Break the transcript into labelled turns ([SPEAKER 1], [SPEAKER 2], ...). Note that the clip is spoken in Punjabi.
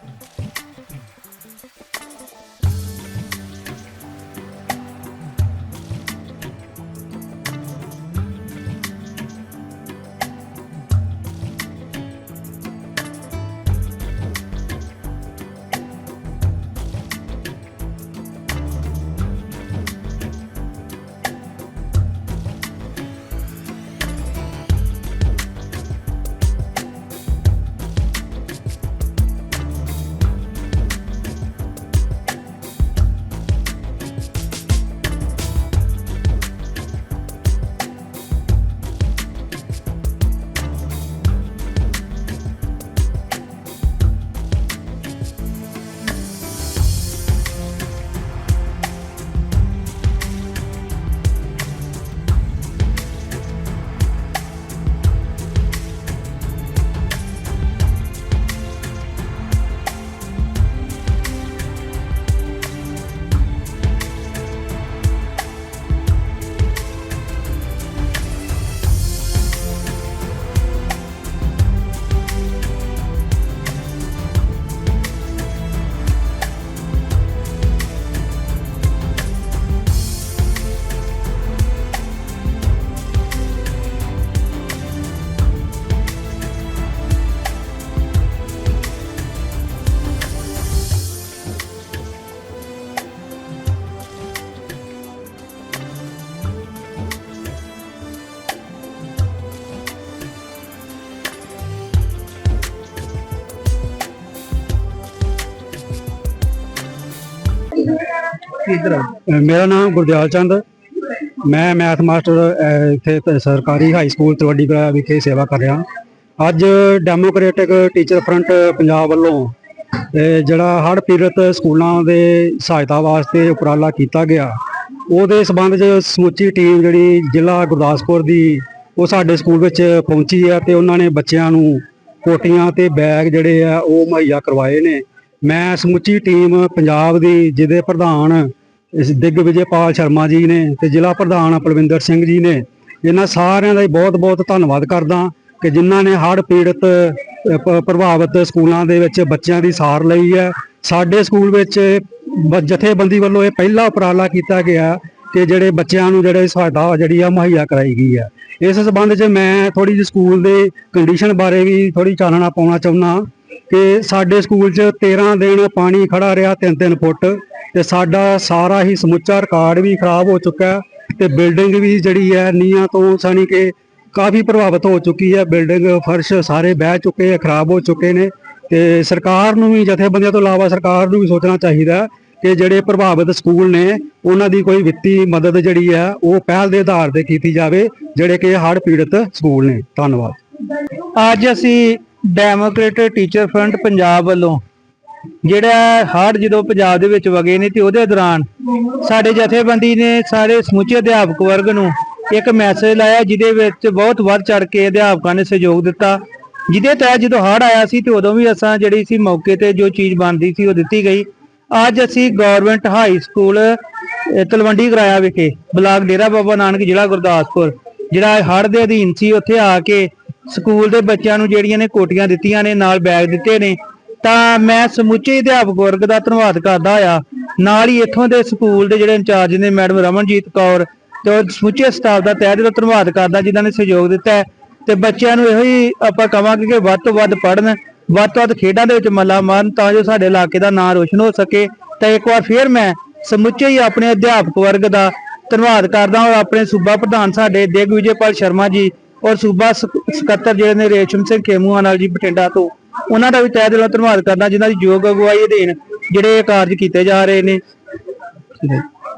[SPEAKER 1] Thank you. ਇਧਰ
[SPEAKER 2] ਅਹ ਮੇਰਾ ਨਾਮ ਗੁਰਦਿਆਲ ਚੰਦ। ਮੈਂ ਮੈਥ ਮਾਸਟਰ ਅਹ, ਇੱਥੇ ਪ- ਸਰਕਾਰੀ ਹਾਈ ਸਕੂਲ ਤਲਵੱਡੀ ਕਲਾ ਵਿਖੇ ਸੇਵਾ ਕਰ ਰਿਹਾ। ਅੱਜ ਡੈਮੋਕ੍ਰੈਟਿਕ ਟੀਚਰ ਫਰੰਟ ਪੰਜਾਬ ਵੱਲੋਂ ਅਹ, ਜਿਹੜਾ ਹੜ੍ਹ ਪੀੜਤ ਸਕੂਲਾਂ ਦੇ ਸਹਾਇਤਾ ਵਾਸਤੇ ਉਪਰਾਲਾ ਕੀਤਾ ਗਿਆ ਉਹਦੇ ਸਬੰਧ 'ਚ ਸਮੁੱਚੀ ਟੀਮ ਜਿਹੜੀ ਜ਼ਿਲ੍ਹਾ ਗੁਰਦਾਸਪੁਰ ਦੀ ਉਹ ਸਾਡੇ ਸਕੂਲ ਵਿੱਚ ਪਹੁੰਚੀ ਹੈ ਤੇ ਉਹਨਾਂ ਨੇ ਬੱਚਿਆਂ ਨੂੰ ਕੋਟੀਆਂ ਤੇ ਬੈਗ ਜਿਹੜੇ ਆ ਉਹ ਮੁਹੱਈਆ ਕਰਵਾਏ ਨੇ। ਮੈਂ ਸਮੁੱਚੀ ਟੀਮ ਪੰਜਾਬ ਦੀ ਜਿਹਦੇ ਪ੍ਰਧਾਨ ਇਸ ਦਿਗਵਿਜੇਪਾਲ ਸ਼ਰਮਾ ਜੀ ਨੇ ਤੇ ਜ਼ਿਲ੍ਹਾ ਪ੍ਰਧਾਨ ਪਲਵਿੰਦਰ ਸਿੰਘ ਜੀ ਨੇ, ਇਹਨਾਂ ਸਾਰਿਆਂ ਦਾ ਬਹੁਤ-ਬਹੁਤ ਧੰਨਵਾਦ ਕਰਦਾ ਕਿ ਜਿਨ੍ਹਾਂ ਨੇ ਹੜ੍ਹ ਪੀੜਤ ਪ੍ਰਭਾਵਿਤ ਸਕੂਲਾਂ ਦੇ ਵਿੱਚ ਬੱਚਿਆਂ ਦੀ ਸਾਰ ਲਈ ਹੈ। ਸਾਡੇ ਸਕੂਲ ਵਿੱਚ ਬ- ਜਥੇਬੰਦੀ ਵੱਲੋਂ ਇਹ ਪਹਿਲਾ ਉਪਰਾਲਾ ਕੀਤਾ ਗਿਆ ਕਿ ਜਿਹੜੇ ਬੱਚਿਆਂ ਨੂੰ ਜਿਹੜੇ ਸਹਾਇਤਾ ਜਿਹੜੀ ਆ ਮੁਹੱਈਆ ਕਰਾਈ ਗਈ ਹੈ। ਇਸ ਸਬੰਧ 'ਚ ਮੈਂ ਥੋੜੀ ਜਿਹੀ ਸਕੂਲ ਦੇ ਕੰਡੀਸ਼ਨ ਬਾਰੇ ਵੀ ਥੋੜੀ ਚਾਨਣਾ ਪਾਉਣਾ ਚਾਹੁੰਦਾ। ਕਿ ਸਾਡੇ ਸਕੂਲ 'ਚ 13 ਦਿਨ ਪਾਣੀ ਖੜਾ ਰਿਹਾ 3-3 ਫੁੱਟ ਤੇ ਸਾਡਾ ਸਾਰਾ ਹੀ ਸਮੁੱਚਾ ਰਿਕਾਰਡ ਵੀ ਖਰਾਬ ਹੋ ਚੁੱਕਾ ਹੈ ਤੇ ਬਿਲਡਿੰਗ ਵੀ ਜਿਹੜੀ ਹੈ ਨੀਆਂ ਤੋਂ ਸਾਨੀ ਕਿ ਕਾਫੀ ਪ੍ਰਭਾਵਿਤ ਹੋ ਚੁੱਕੀ ਹੈ। ਬਿਲਡਿੰਗ ਫਰਸ਼ ਸਾਰੇ ਬਹਿ ਚੁੱਕੇ ਹੈ, ਖਰਾਬ ਹੋ ਚੁੱਕੇ ਨੇ ਤੇ ਸਰਕਾਰ ਨੂੰ ਵੀ, ਜਥੇਬੰਦੀਆਂ ਤੋਂ ਇਲਾਵਾ ਸਰਕਾਰ ਨੂੰ ਵੀ ਸੋਚਣਾ ਚਾਹੀਦਾ ਕਿ ਜਿਹੜੇ ਪ੍ਰਭਾਵਿਤ ਸਕੂਲ ਨੇ, ਉਹਨਾਂ ਦੀ ਕੋਈ ਵਿੱਤੀ ਮਦਦ ਜਿਹੜੀ ਹੈ, ਉਹ ਪਹਿਲ ਦੇ ਆਧਾਰ ਤੇ ਕੀਤੀ ਜਾਵੇ, ਜਿਹੜੇ ਕਿ ਹੜ੍ਹ ਪੀੜਤ ਸਕੂਲ ਨੇ। ਧੰਨਵਾਦ।
[SPEAKER 1] ਅੱਜ ਅਸੀਂ ਡੈਮੋਕ੍ਰੇਟਿਕ ਟੀਚਰ ਫਰੰਟ ਪੰਜਾਬ ਵੱਲੋਂ। ਜਿਹੜਾ ਹੜ ਜਦੋਂ ਪੰਜਾਬ ਦੇ ਵਿੱਚ ਵਗੇ ਨੇ ਤੇ ਉਹਦੇ ਦੌਰਾਨ ਸਾਡੇ ਜਥੇਬੰਦੀ ਨੇ ਸਾਰੇ ਸਮੁੱਚੇ ਅਧਿਆਪਕ ਵਰਗ ਨੂੰ ਇੱਕ ਮੈਸੇਜ ਲਾਇਆ ਜਿਹਦੇ ਵਿੱਚ ਬਹੁਤ ਵੱਧ ਚੜ ਕੇ ਅਧਿਆਪਕਾਂ ਨੇ ਸਹਿਯੋਗ ਦਿੱਤਾ। ਜਿਹਦੇ ਤਹਿਤ ਜਦੋਂ ਹੜ ਆਇਆ ਸੀ ਤੇ ਉਦੋਂ ਵੀ ਅਸਾਂ ਜਿਹੜੀ ਸੀ ਮੌਕੇ ਤੇ ਜੋ ਚੀਜ਼ ਬਣਦੀ ਸੀ ਉਹ ਦਿੱਤੀ ਗਈ। ਅੱਜ ਅਸੀਂ ਗਵਰਨਮੈਂਟ ਹਾਈ ਸਕੂਲ ਤਲਵੰਡੀ ਕਰਾਇਆ ਵਿਖੇ ਬਲਾਕ ਡੇਰਾ ਬਾਬਾ ਨਾਨਕ ਜ਼ਿਲ੍ਹਾ ਗੁਰਦਾਸਪੁਰ, ਜਿਹੜਾ ਹੜ ਦੇ ਅਧੀਨ ਸੀ, ਉੱਥੇ ਆ ਕੇ ਸਕੂਲ ਦੇ ਬੱਚਿਆਂ ਨੂੰ ਜਿਹੜੀਆਂ ਨੇ ਕੋਟੀਆਂ ਦਿੱਤੀਆਂ ਨੇ, ਨਾਲ ਬੈਗ ਦਿੱਤੇ ਨੇ, ਤਾਂ ਮੈਂ ਸਮੁੱਚੇ ਅਧਿਆਪਕ ਵਰਗ ਦਾ ਧੰਨਵਾਦ ਕਰਦਾ ਆ। ਨਾਲ ਹੀ ਇੱਥੋਂ ਦੇ ਸਕੂਲ ਦੇ ਜਿਹੜੇ ਇੰਚਾਰਜ ਨੇ ਮੈਡਮ ਰਮਨਜੀਤ ਕੌਰ ਤੇ ਉਹ ਸਮੁੱਚੇ ਸਟਾਫ ਦਾ ਤਹਿ ਦਿਲੋਂ ਧੰਨਵਾਦ ਕਰਦਾ, ਜਿਨ੍ਹਾਂ ਨੇ ਸਹਿਯੋਗ ਦਿੱਤਾ ਤੇ ਬੱਚਿਆਂ ਨੂੰ ਇਹੋ ਹੀ ਆਪਾਂ ਕਵਾਂਗੇ ਕਿ ਵੱਧ ਤੋਂ ਵੱਧ ਪੜ੍ਹਨ, ਵੱਧ ਤੋਂ ਵੱਧ ਖੇਡਾਂ ਦੇ ਵਿੱਚ ਮੱਲਾ ਮਾਰਨ, ਤਾਂ ਜੋ ਸਾਡੇ ਇਲਾਕੇ ਦਾ ਨਾਂ ਰੋਸ਼ਨ ਹੋ ਸਕੇ। ਤਾਂ ਇੱਕ ਵਾਰ ਫੇਰ ਮੈਂ ਸਮੁੱਚੇ ਹੀ ਆਪਣੇ ਅਧਿਆਪਕ ਵਰਗ ਦਾ ਧੰਨਵਾਦ ਕਰਦਾ ਔਰ ਆਪਣੇ ਸੂਬਾ ਪ੍ਰਧਾਨ ਸਾਡੇ ਦਿਗਵਿਜੇਪਾਲ ਸ਼ਰਮਾ ਜੀ ਔਰ ਸੂਬਾ ਸਕੱਤਰ ਜਿਹੜੇ ਨੇ ਰੇਸ਼ਮ ਸਿੰਘ ਖੇਮੂਆ ਨਾਲ ਜੀ ਬਠਿੰਡਾ ਤੋਂ, ਉਹਨਾਂ ਦਾ ਵੀ ਤਹਿ ਦਿਲੋਂ ਧੰਨਵਾਦ ਕਰਦਾ, ਜਿਨ੍ਹਾਂ ਦੀ ਯੋਗ ਅਗਵਾਈ ਅਧੀਨ ਜਿਹੜੇ ਇਹ ਕਾਰਜ ਕੀਤੇ ਜਾ ਰਹੇ ਨੇ।